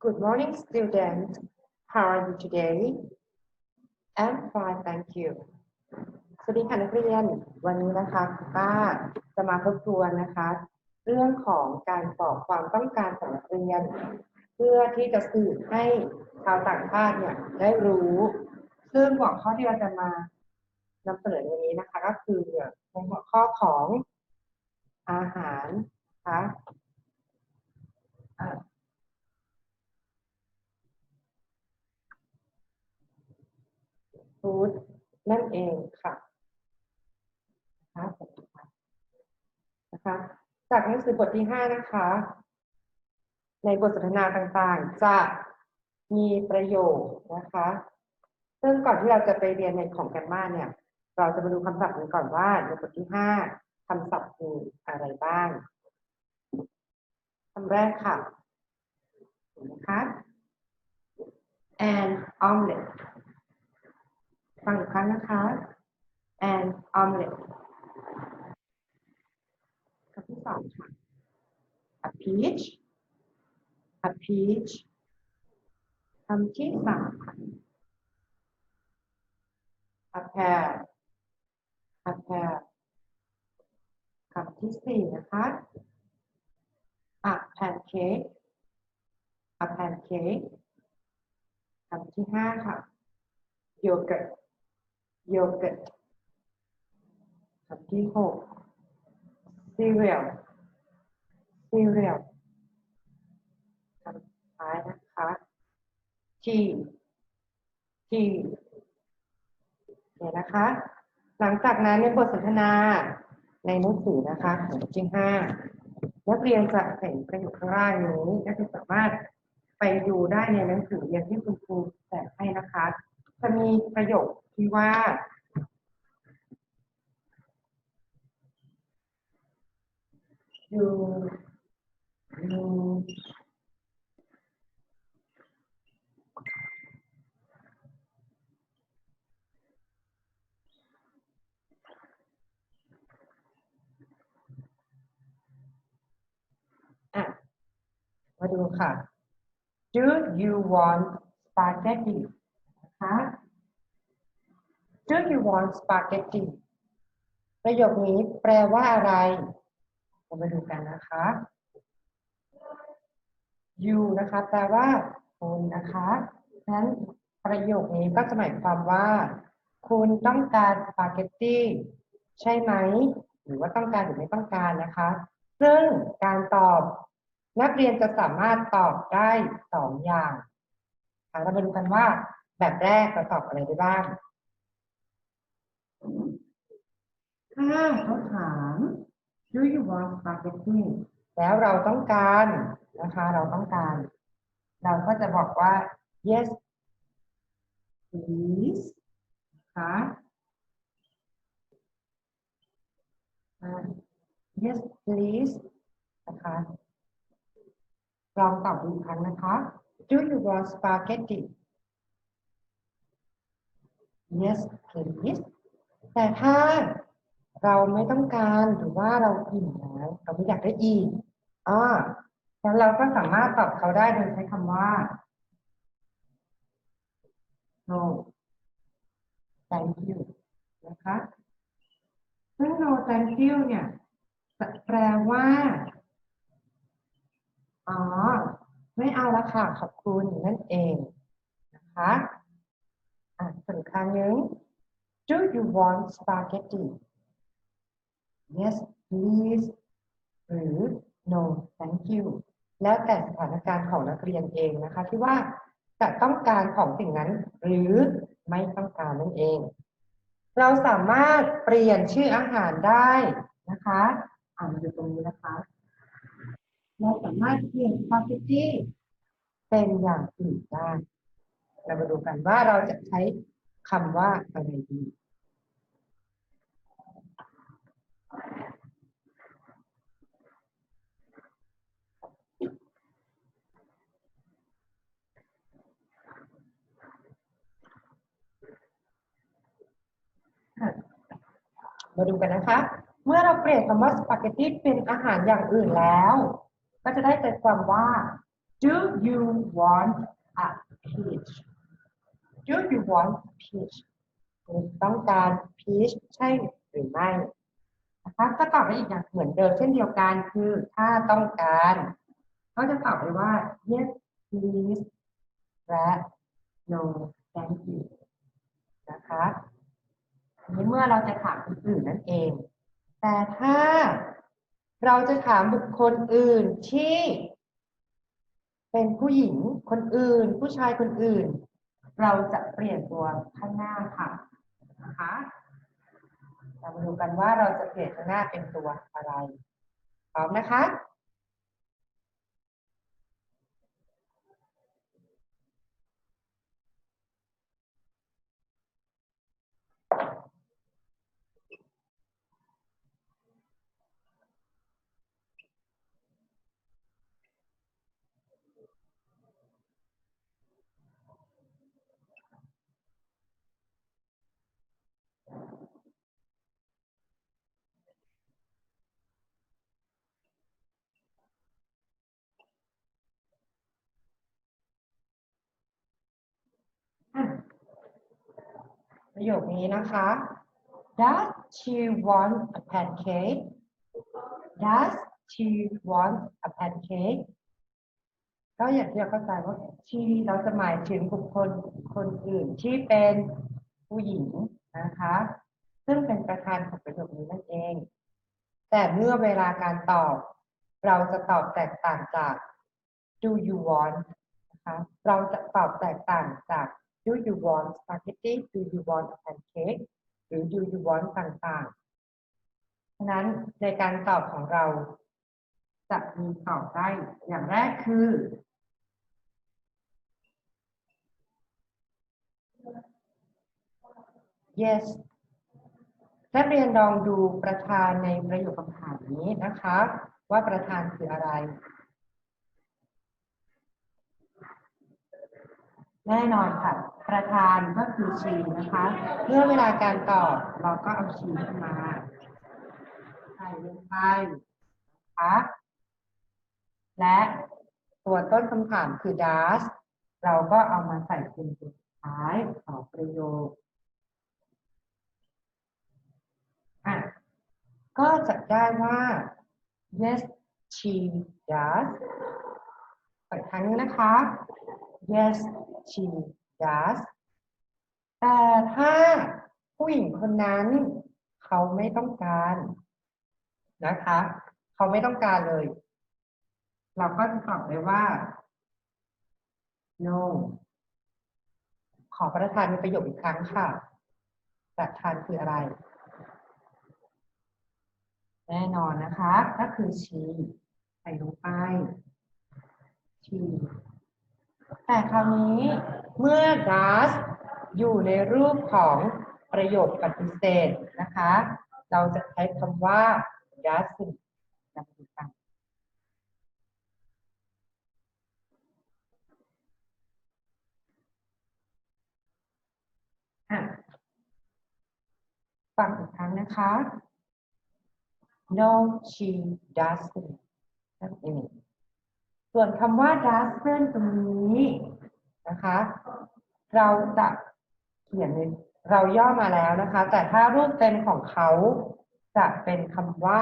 Good morning, students. How are you today? I'm fine, thank you. สวัสดีค่ะนักเรียน วันนี้นะคะคุณป้าจะมาทบทวนนะคะ เรื่องของการตอบความต้องการของนักเรียน เพื่อที่จะสื่อให้ชาวต่างชาติเนี่ยได้รู้ ซึ่งหัวข้อที่เราจะมานำเสนอในวันนี้นะคะ ก็คือในหัวข้อของอาหารนะคะ ฟู้ดนั่นเองค่ะนะคะนะคะ จากหนังสือบทที่ห้านะคะ ในบทสนทนาต่างๆ จะมีประโยคนะคะ ซึ่งก่อนที่เราจะไปเรียนในของกันบ้านเนี่ย เราจะมาดูคำศัพท์กันก่อนว่าในบทที่ห้าคำศัพท์มีอะไรบ้างคำแรกค่ะนไหมคะ an omelette ฟังอีกครั้งนะคะ and omelet คำที่สองค่ะ a peach a peach คำที่สามค่ะ a pear a pear คำที่สี่นะคะ a pancake a pancake คำที่ห้าค่ะ yogurt yogurt คำที่หก cereal cereal คำสุดท้ายนะคะ tea tea เนี่ยนะคะ หลังจากนั้นในบทสนทนาในหนังสือนะคะของบทที่ห้านักเรียนจะเห็นประโยคข้างล่างนี้ก็จะสามารถไปดูได้ในหนังสือเรียนที่คุณครูแจกให้นะคะ จะมีประโยคที่ว่า you you อ่ะ มาดูค่ะ Do you want spaghetti นะคะ Do you want spaghetti ประโยคนี้แปลว่าอะไร เรามาดูกันนะคะ you นะคะ แปลว่าคุณนะคะนั้นประโยคนี้ก็จะหมายความว่า คุณต้องการสปาเกตตี้ใช่ไหม หรือว่าต้องการหรือไม่ต้องการนะคะ ซึ่งการตอบ นักเรียนจะสามารถตอบได้สองอย่างเรามาดูกันว่าแบบแรกเราตอบอะไรได้บ้าง ถ้าเขาถาม do you want spaghetti แล้วเราต้องการนะคะเราต้องการ เราก็จะบอกว่า yes please นะคะอ่า yes please นะคะลองตอบดูอีกครั้งนะคะ do you want spaghetti yes please แต่ถ้า เราไม่ต้องการหรือว่าเราอิ่มแล้วเราไม่อยากได้อีกอ่าแล้วเราก็สามารถตอบเขาได้โดยใช้คำว่า no thank you นะคะซึ่ง no thank you เนี่ย แปลว่า อ๋อ ไม่เอาละค่ะ ขอบคุณนั่นเองนะคะอะส่วนอีกครั้งหนึง Do you want spaghetti Yes please หรือ No thank you แล้วแต่สถานการณ์ของนักเรียนเองนะคะ ที่ว่าจะต้องการของสิ่งนั้นหรือไม่ต้องการนั่นเอง เราสามารถเปลี่ยนชื่ออาหารได้นะคะ อ่านอยู่ตรงนี้นะคะ เราสามารถเปลี่ยนสปาเกตตี้เป็นอย่างอื่นได้ เรามาดูกันว่าเราจะใช้คำว่าอะไรดี มาดูกันนะคะ เมื่อเราเปลี่ยนคำว่าสปาเกตตีเป็นอาหารอย่างอื่นแล้ว ก็จะได้ใจความว่า Do you want a peach Do you want peach คุณต้องการ peach ใช่หรือไม่นะคะก็ตอบได้อีกอย่างเหมือนเดิมเช่นเดียวกันคือถ้าต้องการ ก็จะตอบไปว่า yes please และ no thank you นะคะ นี้เมื่อเราจะถามคนอื่นนั่นเอง แต่ถ้าเราจะถามบุคคลอื่นที่ เป็นผู้หญิงคนอื่น ผู้ชายคนอื่น เราจะเปลี่ยนตัวข้างหน้าค่ะนะคะเรามาดูกันว่าเราจะเปลี่ยนข้างหน้าเป็นตัวอะไรพร้อมนะคะ ประโยคนี้นะคะ Does she want a pancake Does she want a pancake ก็อย่างที่เราเข้าใจว่า she เราจะหมายถึงบุคคลคนอื่นที่เป็นผู้หญิงนะคะ ซึ่งเป็นประธานของประโยคนี้นั่นเอง แต่เมื่อเวลาการตอบ เราจะตอบแตกต่างจาก do you want นะคะ เราจะตอบแตกต่างจาก do you want spaghetti do you want a pancake หรือ do you want ต่างๆ ฉะนั้นในการตอบของเรา จะมีตอบได้ อย่างแรกคือ yes นักเรียนลองดูประธานในประโยคคำถามนี้นะคะ ว่าประธานคืออะไร แน่นอนค่ะ ประธานก็คือชีนะคะ เมื่อเวลาการตอบเราก็เอาชีขึ้นมาใส่ลงไปนะคะและตัวต้นคำถามคือ does เราก็เอามาใส่เป็นตัวสุดท้ายของประโยคอะก็จะได้ว่า yes she does อีกครั้งนึงนะคะ yes she does แต่ถ้าผู้หญิงคนนั้น เขาไม่ต้องการนะคะ เขาไม่ต้องการเลย เราก็จะตอบเลยว่า no ขอประทานในประโยคอีกครั้งค่ะ ประธานคืออะไร แน่นอนนะคะ ก็คือ she ใส่ลงไป แต่คราวนี้เมื่อ does อยู่ในรูปของประโยคปฏิเสธนะคะ เราจะใช้คำว่า doesn't นะดูกันอะฟังอีกครั้งนะคะ no she doesn't นั่นเอง ส่วนคำว่า d o e s n นตรงนี้นะคะ เราจะเขียนเราย่อมาแล้วนะคะ แต่ถ้ารูปเต็มของเขาจะเป็นคำว่า